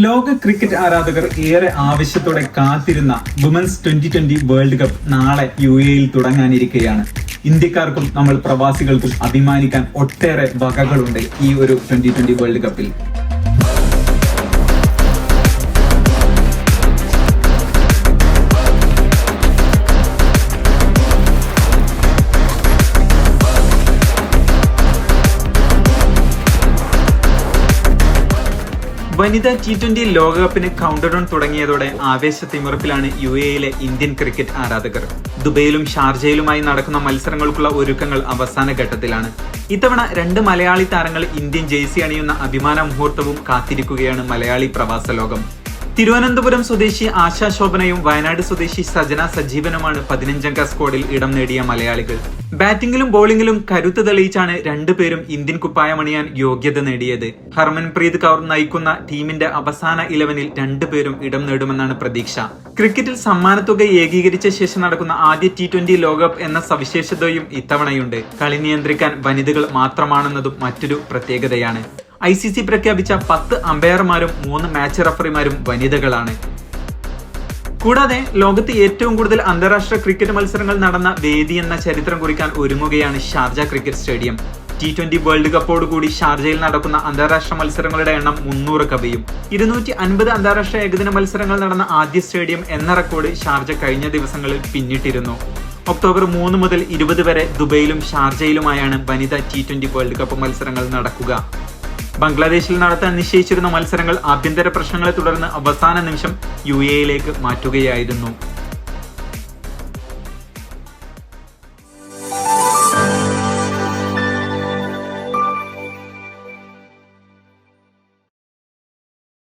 ലോക ക്രിക്കറ്റ് ആരാധകർ ഏറെ ആവശ്യത്തോടെ കാത്തിരുന്ന women's twenty twenty world cup നാളെ യു എയിൽ തുടങ്ങാനിരിക്കുകയാണ് ഇന്ത്യക്കാർക്കും നമ്മൾ പ്രവാസികൾക്കും അഭിമാനിക്കാൻ ഒട്ടേറെ വകകളുണ്ട് ഈ ഒരു ട്വന്റി ട്വന്റി വേൾഡ് കപ്പിൽ വനിതാ ടി ട്വന്റി ലോകകപ്പിന് കൗണ്ടർ ഡൗൺ തുടങ്ങിയതോടെ ആവേശത്തിമിറപ്പിലാണ് യു എയിലെ ഇന്ത്യൻ ക്രിക്കറ്റ് ആരാധകർ. ദുബൈയിലും ഷാർജയിലുമായി നടക്കുന്ന മത്സരങ്ങൾക്കുള്ള ഒരുക്കങ്ങൾ അവസാന ഘട്ടത്തിലാണ്. ഇത്തവണ രണ്ട് മലയാളി താരങ്ങൾ ഇന്ത്യൻ ജേഴ്സി അണിയുന്ന അഭിമാന മുഹൂർത്തവും കാത്തിരിക്കുകയാണ് മലയാളി പ്രവാസ ലോകം. തിരുവനന്തപുരം സ്വദേശി ആശാ ശോഭനയും വയനാട് സ്വദേശി സജന സജീവനുമാണ് പതിനഞ്ചംഗ സ്ക്വാഡിൽ ഇടം നേടിയ മലയാളികൾ. ബാറ്റിംഗിലും ബോളിംഗിലും കരുത്ത് തെളിയിച്ചാണ് രണ്ടുപേരും ഇന്ത്യൻ കുപ്പായമണിയാൻ യോഗ്യത നേടിയത്. ഹർമൻപ്രീത് കൗർ നയിക്കുന്ന ടീമിന്റെ അവസാന ഇലവനിൽ രണ്ടുപേരും ഇടം നേടുമെന്നാണ് പ്രതീക്ഷ. ക്രിക്കറ്റിൽ സമ്മാനത്തുക ഏകീകരിച്ച ശേഷം നടക്കുന്ന ആദ്യ ടി ട്വന്റി ലോകകപ്പ് എന്ന സവിശേഷതയും ഇത്തവണയുണ്ട്. കളി നിയന്ത്രിക്കാൻ വനിതകൾ മാത്രമാണെന്നതും മറ്റൊരു പ്രത്യേകതയാണ്. ഐ സി സി പ്രഖ്യാപിച്ച പത്ത് അമ്പയർമാരും മൂന്ന് മാച്ച് റഫറിമാരും വനിതകളാണ്. കൂടാതെ ലോകത്ത് ഏറ്റവും കൂടുതൽ അന്താരാഷ്ട്ര ക്രിക്കറ്റ് മത്സരങ്ങൾ നടന്ന വേദി എന്ന ചരിത്രം കുറിക്കാൻ ഒരുങ്ങുകയാണ് Sharjah cricket stadium. T twenty world കപ്പോടുകൂടി ഷാർജയിൽ നടക്കുന്ന അന്താരാഷ്ട്ര മത്സരങ്ങളുടെ എണ്ണം മുന്നൂറ് കവിയും. ഇരുന്നൂറ്റി അൻപത് അന്താരാഷ്ട്ര ഏകദിന മത്സരങ്ങൾ നടന്ന ആദ്യ സ്റ്റേഡിയം എന്ന റെക്കോർഡ് ഷാർജ കഴിഞ്ഞ ദിവസങ്ങളിൽ പിന്നിട്ടിരുന്നു. ഒക്ടോബർ മൂന്ന് മുതൽ ഇരുപത് വരെ ദുബൈയിലും ഷാർജയിലുമായാണ് വനിതാ ടി ട്വന്റി വേൾഡ് കപ്പ് മത്സരങ്ങൾ നടക്കുക. ബംഗ്ലാദേശിൽ നടത്താൻ നിശ്ചയിച്ചിരുന്ന മത്സരങ്ങൾ ആഭ്യന്തര പ്രശ്നങ്ങളെ തുടർന്ന് അവസാന നിമിഷം യു എയിലേക്ക് മാറ്റുകയായിരുന്നു.